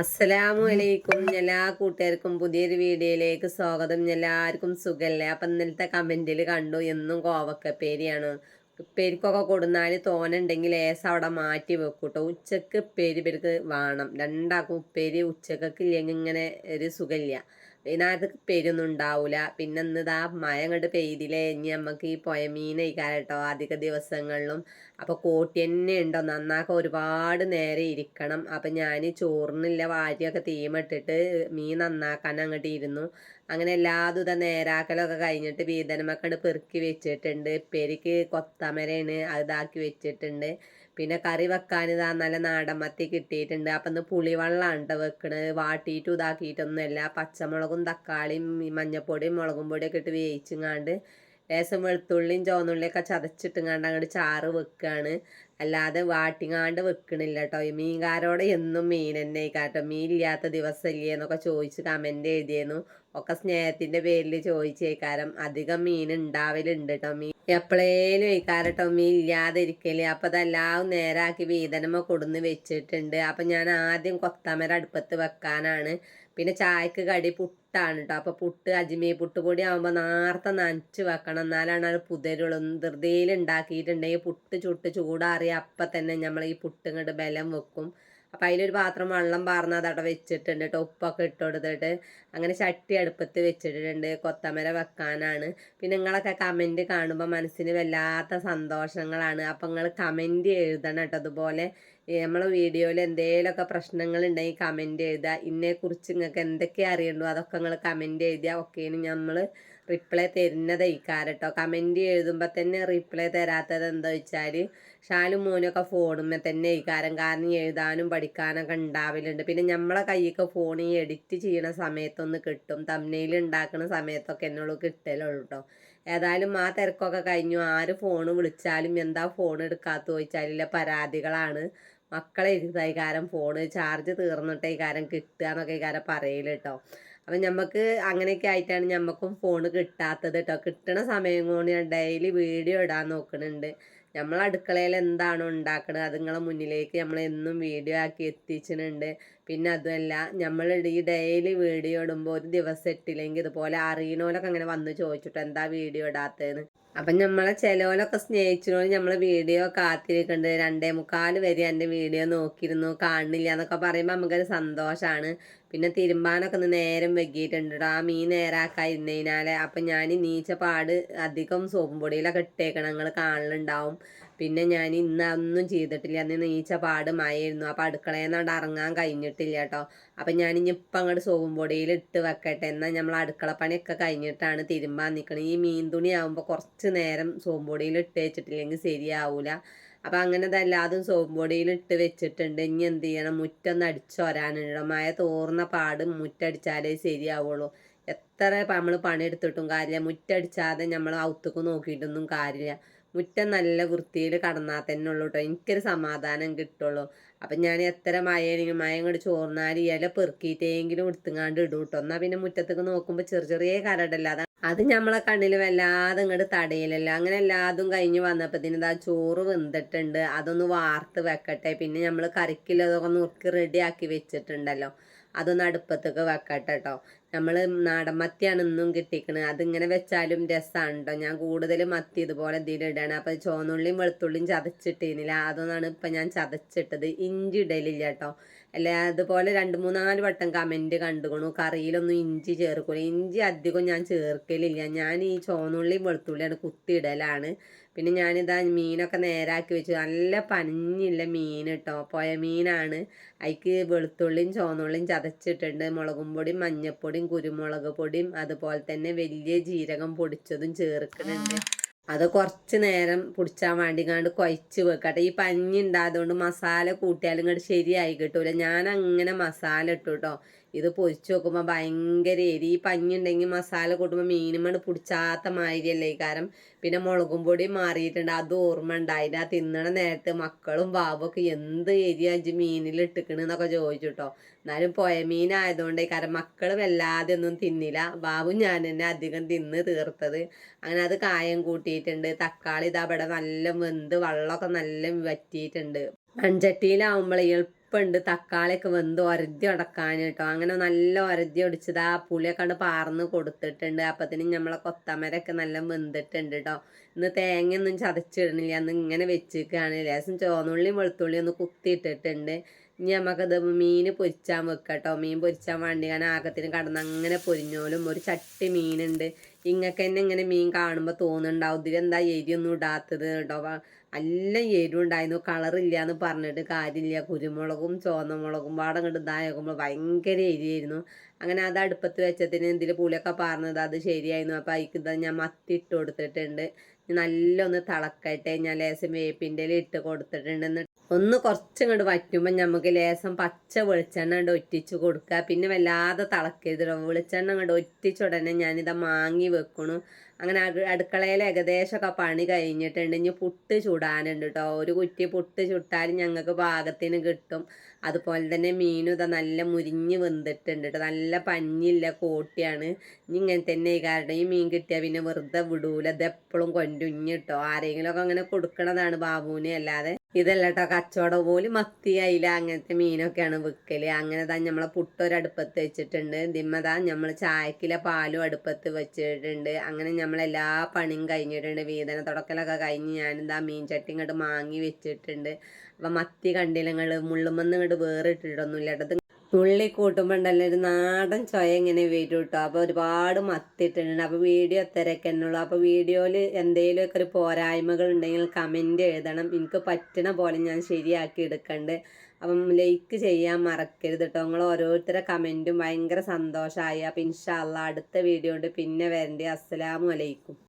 അസ്സലാമു അലൈക്കും എല്ലാ കൂട്ടുകാർക്കും പുതിയൊരു വീഡിയോയിലേക്ക് സ്വാഗതം. എല്ലാവർക്കും സുഖല്ലേ? അപ്പം ഇന്നലത്തെ കമന്റിൽ കണ്ടു എന്നും കോവക്കപ്പേരിയാണ്. പെരുക്കൊക്കെ കൊടുന്നാൽ തോനുണ്ടെങ്കിൽ ലേസ് അവിടെ മാറ്റി വെക്കൂട്ടോ. ഉച്ചയ്ക്ക് ഉപ്പേരി പെരുക്ക് വേണം. രണ്ടാക്കും ഉപ്പേരി ഉച്ചക്കൊക്കെ ഇല്ലെങ്കിൽ ഇങ്ങനെ ഒരു സുഖമില്ല. ഇതിനകത്ത് പെരൊന്നും ഉണ്ടാവില്ല പിന്നെ ഇന്ന് മഴ അങ്ങോട്ട് പെയ്തില്ലേ? ഇനി നമുക്ക് ഈ പുഴ മീൻ കേട്ടോ അധിക ദിവസങ്ങളിലും അപ്പോൾ കോട്ടി തന്നെ ഉണ്ടോ? നന്നാക്കാൻ ഒരുപാട് നേരം ഇരിക്കണം. അപ്പം ഞാൻ ചോറിനില്ല വാരിയൊക്കെ തീമിട്ടിട്ട് മീൻ നന്നാക്കാൻ അങ്ങോട്ട് ഇരുന്നു. അങ്ങനെ എല്ലാ ദുത നേരാക്കലൊക്കെ കഴിഞ്ഞിട്ട് വീതനമൊക്കെ പെറുക്കി വെച്ചിട്ടുണ്ട്. പെരിക്ക് കൊത്തമരയാണ് അത് ഇതാക്കി വെച്ചിട്ടുണ്ട്. പിന്നെ കറി വെക്കാൻ ഇതാ നല്ല നാടൻ മത്തി കിട്ടിയിട്ടുണ്ട്. അപ്പം ഇന്ന് പുളിവെള്ളമാണ് കേട്ടോ വെക്കണത്. വാട്ടിയിട്ടും ഇതാക്കിയിട്ടൊന്നുമല്ല. പച്ചമുളകും തക്കാളിയും മഞ്ഞപ്പൊടിയും മുളകും പൊടിയൊക്കെ ഇട്ട് വേവിച്ചിങ്ങാണ്ട് ലേശം വെളുത്തുള്ളിയും ചുവന്നുള്ളിയൊക്കെ ചതച്ചിട്ടുങ്ങാണ്ട് അങ്ങോട്ട് ചാറ് വെക്കുകയാണ് അല്ലാതെ വാട്ടിങ്ങാണ്ട് വെക്കണില്ല കേട്ടോ ഈ മീൻകാരോടെ എന്നും മീൻ തന്നെ കേട്ടോ മീൻ ഇല്ലാത്ത ദിവസമില്ലേ എന്നൊക്കെ ചോദിച്ച് കമന്റ് എഴുതിയിരുന്നു ഒക്കെ സ്നേഹത്തിന്റെ പേരിൽ ചോദിച്ചേക്കാരം. അധികം മീൻ ഉണ്ടാവലുണ്ട് കേട്ടോ മീൻ എപ്പോഴേലും ഇക്കാരട്ടോ മീൻ ഇല്ലാതെ ഇരിക്കൽ അപ്പം അതെല്ലാം നേരാക്കി വീതനമ കൊടുന്ന് വെച്ചിട്ടുണ്ട്. അപ്പം ഞാൻ ആദ്യം കൊത്തമര അടുപ്പത്ത് വെക്കാനാണ് പിന്നെ ചായക്ക് കടി പുട്ടാണ് കേട്ടോ അപ്പോൾ പുട്ട് അജ്മീ പുട്ട് പൊടി ആകുമ്പോൾ നേരത്തെ നനച്ച് വെക്കണം. എന്നാലാണ് അത് പുതരുള്ളൂ. ധൃതിയിൽ ഉണ്ടാക്കിയിട്ടുണ്ടെങ്കിൽ പുട്ട് ചുട്ട് ചൂടാറിയ അപ്പം തന്നെ നമ്മൾ ഈ പുട്ട് ഇങ്ങോട്ട് ബലം വെക്കും. അപ്പം അതിലൊരു പാത്രം വെള്ളം പാർന്ന് അതവിടെ വെച്ചിട്ടുണ്ട് കേട്ടോ ഉപ്പൊക്കെ ഇട്ട് കൊടുത്തിട്ട് അങ്ങനെ ചട്ടി അടുപ്പത്ത് വെച്ചിട്ടുണ്ട്. കൊത്തമര വെക്കാനാണ്. പിന്നെ നിങ്ങളൊക്കെ കമന്റ് കാണുമ്പോൾ മനസ്സിന് വല്ലാത്ത സന്തോഷങ്ങളാണ്. അപ്പം നിങ്ങൾ കമന്റ് എഴുതണം കേട്ടോ അതുപോലെ നമ്മളെ വീഡിയോയിൽ എന്തെങ്കിലുമൊക്കെ പ്രശ്നങ്ങൾ ഉണ്ടെങ്കിൽ കമന്റ് എഴുതുക ഇന്നെക്കുറിച്ച് നിങ്ങൾക്ക് എന്തൊക്കെ അറിയണ്ടോ അതൊക്കെ നിങ്ങൾ കമന്റ് എഴുതിയാൽ ഒക്കെയാണ് നമ്മൾ റിപ്ലൈ തരുന്നത് ഇക്കാരട്ടോ കമന്റ് എഴുതുമ്പോൾ തന്നെ റിപ്ലൈ തരാത്തത് എന്താ വെച്ചാൽ ഷാലും മോനൊക്കെ ഫോണുമ്മേ തന്നെ ഇക്കാരം കാരണം എഴുതാനും പഠിക്കാനൊക്കെ ഉണ്ടാവലുണ്ട് പിന്നെ നമ്മളെ കൈയൊക്കെ ഫോൺ എഡിറ്റ് ചെയ്യണ സമയത്തൊന്ന് കിട്ടും. തമ്മയിൽ ഉണ്ടാക്കുന്ന സമയത്തൊക്കെ എന്നുള്ളൂ കിട്ടലുള്ളൂ കേട്ടോ ഏതായാലും ആ തിരക്കൊക്കെ കഴിഞ്ഞു. ആര് ഫോൺ വിളിച്ചാലും എന്താ ഫോൺ എടുക്കാത്ത ചോദിച്ചാലില്ല. പരാതികളാണ്. മക്കളെ ഇരുത്തായി കാരം ഫോണ് ചാർജ് തീർന്നിട്ട് കാരം കിട്ടുക എന്നൊക്കെ കാരം പറയൽ കേട്ടോ അപ്പം നമുക്ക് അങ്ങനെയൊക്കെ ആയിട്ടാണ് ഞമ്മക്കും ഫോൺ കിട്ടാത്തത് കേട്ടോ കിട്ടണ സമയം കൊണ്ട് ഞാൻ ഡെയിലി വീഡിയോ ഇടാൻ നോക്കുന്നുണ്ട് നമ്മൾ അടുക്കളയിൽ എന്താണോ ഉണ്ടാക്കുന്നത് അത് നിങ്ങളെ മുന്നിലേക്ക് നമ്മൾ എന്നും വീഡിയോ ആക്കി എത്തിച്ചിട്ടുണ്ട്. പിന്നെ അതുമല്ല നമ്മൾ ഈ ഡെയിലി വീഡിയോ ഇടുമ്പോൾ ഒരു ദിവസം ഇട്ടില്ലെങ്കിൽ ഇതുപോലെ അറിയണോലൊക്കെ അങ്ങനെ വന്ന് ചോദിച്ചിട്ട് എന്താ വീഡിയോ ഇടാത്തതെന്ന് അപ്പം നമ്മളെ ചിലവരൊക്കെ സ്നേഹിച്ചതുകൊണ്ട് നമ്മളെ വീഡിയോ കാത്തിരിക്കുന്നുണ്ട് രണ്ടേ മുക്കാൽ വരെ എന്റെ വീഡിയോ നോക്കിയിരുന്നു. കാണുന്നില്ല എന്നൊക്കെ പറയുമ്പോൾ നമുക്കൊരു സന്തോഷമാണ് പിന്നെ തിരുമ്പാനൊക്കെ ഒന്ന് നേരം വെക്കിയിട്ടുണ്ട് ആ മീൻ നേരാക്കാതിരുന്നതിനാൽ അപ്പം ഞാൻ നീച്ച പാട് അധികം സോപ്പും പൊടിയിലൊക്കെ ഇട്ടേക്കണം. നിങ്ങൾ കാണലുണ്ടാവും. പിന്നെ ഞാൻ ഇന്ന് ഒന്നും ചെയ്തിട്ടില്ല. അന്ന് നീച്ച പാട് മഴയായിരുന്നു. അപ്പം അടുക്കളയിൽ നിന്നാണ്ട് ഇറങ്ങാൻ കഴിഞ്ഞിട്ടില്ല കേട്ടോ അപ്പം ഞാൻ ഇനി ഇപ്പം അങ്ങോട്ട് സോപ്പും പൊടിയിൽ ഇട്ട് വെക്കട്ടെ. എന്നാൽ നമ്മൾ അടുക്കള പണിയൊക്കെ കഴിഞ്ഞിട്ടാണ് തിരുമ്പാൻ നിൽക്കുന്നത് ഈ മീൻ തുണി കുറച്ച് നേരം സോപ്പും പൊടിയിൽ ഇട്ട് വെച്ചിട്ടില്ലെങ്കിൽ ശരിയാവൂല. അപ്പം അങ്ങനെ ഇതല്ലാതും സോപ്പ് പൊടിയിൽ ഇട്ട് വെച്ചിട്ടുണ്ട്. ഇനി എന്ത് ചെയ്യണം? മുറ്റൊന്ന് അടിച്ചോരാനുണ്ട് മഴ തോർന്ന പാട് മുറ്റടിച്ചാലേ ശരിയാവുള്ളൂ. എത്ര നമ്മൾ പണിയെടുത്തിട്ടും കാര്യമില്ല. മുറ്റടിച്ചാതെ നമ്മൾ ഔത്തുക്ക് നോക്കിയിട്ടൊന്നും കാര്യമില്ല. മുറ്റം നല്ല വൃത്തിയിൽ കടന്നാൽ തന്നെ ഉള്ളൂ കേട്ടോ എനിക്കൊരു സമാധാനം കിട്ടുള്ളൂ. അപ്പം ഞാൻ എത്ര മഴയാണെങ്കിലും മഴ ഇങ്ങോട്ട് ചോർന്നാൽ ഇല പെറുക്കിയിട്ടെങ്കിലും എടുത്തുങ്ങാണ്ട് ഇടും കേട്ടോ എന്നാൽ പിന്നെ മുറ്റത്തേക്ക് നോക്കുമ്പോൾ ചെറിയ ചെറിയ കരടല്ല. അത് അത് നമ്മളെ കണ്ണിൽ വല്ലാതെ ഇങ്ങോട്ട് തടയിലല്ല? അങ്ങനെ എല്ലാതും കഴിഞ്ഞ് വന്നപ്പോഴത്തേന് ആ ചോറ് വെന്തിട്ടുണ്ട്. അതൊന്ന് വാർത്ത് വെക്കട്ടെ. പിന്നെ നമ്മൾ കറിക്കില്ലതൊക്കെ നുറുക്കി റെഡിയാക്കി വെച്ചിട്ടുണ്ടല്ലോ. അതൊന്ന് അടുപ്പത്തേക്ക് വെക്കട്ടെ കേട്ടോ നമ്മൾ നാടൻ മത്തിയാണ് ഇന്നും കിട്ടിക്കണത് അതിങ്ങനെ വെച്ചാലും രസമാണ് കേട്ടോ ഞാൻ കൂടുതൽ മത്തി ഇതുപോലെ ഇതിലിടാണ് അപ്പോൾ ചുവന്നുള്ളിയും വെളുത്തുള്ളിയും ചതച്ചിട്ടിരുന്നില്ല അതൊന്നാണ് ഇപ്പം ഞാൻ ചതച്ചിട്ടത്. ഇഞ്ചി ഇടലില്ല കേട്ടോ. അല്ല അതുപോലെ രണ്ട് മൂന്നാൽ വട്ടം കമന്റ് കണ്ടുകൊണു കറിയിലൊന്നും ഇഞ്ചി ചേർക്കൂല. ഇഞ്ചി അധികം ഞാൻ ചേർക്കലില്ല. ഞാൻ ഈ ചോന്നുള്ളി വെളുത്തുള്ളിയാണ് കുത്തിയിടലാണ്. പിന്നെ ഞാനിതാ മീനൊക്കെ നേരാക്കി വെച്ചു. നല്ല പനിഞ്ഞില്ല മീൻ കേട്ടോ പോയ മീനാണ്. അതിക്ക് വെളുത്തുള്ളിയും ചോന്നുള്ളിയും ചതച്ചിട്ടുണ്ട്. മുളകും പൊടിയും മഞ്ഞപ്പൊടിയും കുരുമുളക് പൊടിയും അതുപോലെ തന്നെ വലിയ ജീരകം പൊടിച്ചതും ചേർക്കുന്നുണ്ട് അത് കുറച്ച് നേരം പിടിച്ചാൻ കണ്ട് കുഴച്ച് വെക്കട്ടെ. ഈ പഞ്ഞി ഉണ്ടായതുകൊണ്ട് മസാല കൂട്ടിയാലും ഇങ്ങോട്ട് ശരിയായി കിട്ടൂല. ഞാൻ അങ്ങനെ മസാല ഇട്ടു കേട്ടോ ഇത് പൊരിച്ചു നോക്കുമ്പോൾ ഭയങ്കര എരി. ഈ പഞ്ഞി ഉണ്ടെങ്കിൽ മസാല കൂട്ടുമ്പോൾ മീനുമണ് പിടിച്ചാത്ത മാതിരിയല്ലേ ഈ കാരം. പിന്നെ മുളകും പൊടി മാറിയിട്ടുണ്ട്. അത് ഓർമ്മ ഉണ്ടായില്ല തിന്നണ നേരത്തെ മക്കളും ബാബൊക്കെ എന്ത് എരി അഞ്ച് മീനിൽ ഇട്ടിക്കണെന്നൊക്കെ ചോദിച്ചു കേട്ടോ എന്നാലും പുയ മീനായതുകൊണ്ട് കാരണം മക്കൾ വല്ലാതെ ഒന്നും തിന്നില്ല. ബാബു ഞാൻ തന്നെ അധികം തിന്ന് തീർത്തത്. അങ്ങനെ അത് കായം കൂട്ടിയിട്ടുണ്ട് തക്കാളി ഇതാ ഇവിടെ നല്ല വെന്ത് വെള്ളമൊക്കെ നല്ല വറ്റിയിട്ടുണ്ട്. മൺചട്ടിയിലാവുമ്പോൾ എളുപ്പമുണ്ട് തക്കാളിയൊക്കെ വെന്ത് ഒരതി ഉടക്കാൻ കേട്ടോ. അങ്ങനെ നല്ല ഒരതി ഒടിച്ചത് ആ പുളിയൊക്കെ കണ്ട് പാർന്ന് കൊടുത്തിട്ടുണ്ട്. അപ്പത്തിന് നമ്മളെ കൊത്തമരൊക്കെ നല്ല വെന്തിട്ടുണ്ട് കേട്ടോ. ഇന്ന് തേങ്ങയൊന്നും ചതച്ചിടണില്ല അന്ന് ഇങ്ങനെ വെച്ചിരിക്കുകയാണ്. ലേശം ചുവന്നുള്ളിയും വെളുത്തുള്ളിയും ഒന്ന് കുത്തിയിട്ടിട്ടുണ്ട് ഇനി നമുക്കത് മീൻ പൊരിച്ചാൻ വെക്കട്ടോ മീൻ പൊരിച്ചാൻ വേണ്ടി കാരണം ആകത്തിന് കടന്ന് അങ്ങനെ പൊരിഞ്ഞോലും. ഒരു ചട്ടി മീനുണ്ട്. ഇങ്ങക്ക് തന്നെ ഇങ്ങനെ മീൻ കാണുമ്പോൾ തോന്നുന്നുണ്ടാവും. ഇതിലെന്താ എരിയൊന്നും ഇടാത്തത് കേട്ടോ നല്ല എരിവുണ്ടായിരുന്നു. കളറില്ല എന്ന് പറഞ്ഞിട്ട് കാര്യമില്ല. കുരുമുളകും ചുവന്ന മുളകും പാടം അങ്ങോട്ട് ഇതാകുമ്പോൾ ഭയങ്കര എരിയായിരുന്നു അങ്ങനെ അത് അടുപ്പത്ത് വെച്ചതിന് ഇതിൽ പുളിയൊക്കെ പാർന്നത് അത് ശരിയായിരുന്നു. അപ്പോൾ അതിക്ക് ഞാൻ മത്തി ഇട്ട് കൊടുത്തിട്ടുണ്ട്. നല്ലൊന്ന് തിളക്കട്ടെ. ഞാൻ ലേശം വേപ്പിന്റെ ഇട്ട് കൊടുത്തിട്ടുണ്ട്. എന്നിട്ട് ഒന്ന് കുറച്ചങ്ങോട്ട് വറ്റുമ്പോൾ നമുക്ക് ലേശം പച്ച വെളിച്ചെണ്ണ കൊണ്ട് ഒറ്റിച്ച് കൊടുക്കുക പിന്നെ വല്ലാതെ തിളക്കരുത് വെളിച്ചെണ്ണ കൊണ്ട് ഒറ്റിച്ചുടനെ ഞാനിതാ മാങ്ങി വെക്കണു. അങ്ങനെ അടു- അടുക്കളയിൽ ഏകദേശമൊക്കെ പണി കഴിഞ്ഞിട്ടുണ്ട്. ഇനി പുട്ട് ചുടാനുണ്ട് കേട്ടോ ഒരു കുറ്റി പുട്ട് ചുട്ടാൽ ഞങ്ങൾക്ക് പാകത്തിന് കിട്ടും. അതുപോലെ തന്നെ മീനും ഇതാ നല്ല മുരിഞ്ഞ് വെന്തിട്ടുണ്ട് കേട്ടോ നല്ല പഞ്ഞില്ല കോട്ടിയാണ്. ഇനി ഇങ്ങനെ തന്നെ കാരണം ഈ മീൻ കിട്ടിയാൽ പിന്നെ വെറുതെ വിടൂല. ഇതെപ്പോഴും കൊണ്ടുഞ്ഞിട്ടോ ആരെങ്കിലുമൊക്കെ അങ്ങനെ കൊടുക്കണതാണ് ബാബുവിനെ അല്ലാതെ. ഇതല്ല കേട്ടോ കച്ചവടം പോലും മത്തി അയില അങ്ങനത്തെ മീനൊക്കെയാണ് വിൽക്കൽ അങ്ങനെ തന്നെ നമ്മളെ പുട്ടൊരടുപ്പത്ത് വെച്ചിട്ടുണ്ട്. ദിമ്മതാ നമ്മൾ ചായക്കിലെ പാലും അടുപ്പത്ത് വെച്ചിട്ടുണ്ട്. അങ്ങനെ നമ്മളെല്ലാ പണിയും കഴിഞ്ഞിട്ടുണ്ട്. വീതന തുടക്കലൊക്കെ കഴിഞ്ഞ് ഞാനിതാ മീൻ ചട്ടി ഇങ്ങോട്ട് മാങ്ങി വെച്ചിട്ടുണ്ട്. അപ്പം മത്തി കണ്ടില്ലങ്ങൾ മുള്ളുമെന്ന് ഇങ്ങോട്ട് വേറിട്ടിട്ടൊന്നുമില്ല ഉള്ളി കൂട്ടുമ്പോൾ ഉണ്ടല്ലോ ഒരു നാടൻ ചൊയ ഇങ്ങനെ വരും കേട്ടോ അപ്പോൾ ഒരുപാട് മത്തിയിട്ടുണ്ട് അപ്പോൾ വീഡിയോ എത്രയൊക്കെ എന്നുള്ളൂ അപ്പോൾ വീഡിയോയിൽ എന്തെങ്കിലുമൊക്കെ ഒരു പോരായ്മകൾ ഉണ്ടെങ്കിൽ കമന്റ് എഴുതണം. എനിക്ക് പറ്റണ പോലെ ഞാൻ ശരിയാക്കി എടുക്കണ്ട്. അപ്പം ലൈക്ക് ചെയ്യാൻ മറക്കരുത് കേട്ടോ നിങ്ങൾ ഓരോരുത്തരെ കമന്റും ഭയങ്കര സന്തോഷമായി. അപ്പം ഇൻഷാല്ല അടുത്ത വീഡിയോ ഉണ്ട് പിന്നെ വരണ്ടേ. അസ്സലാമു അലൈക്കും.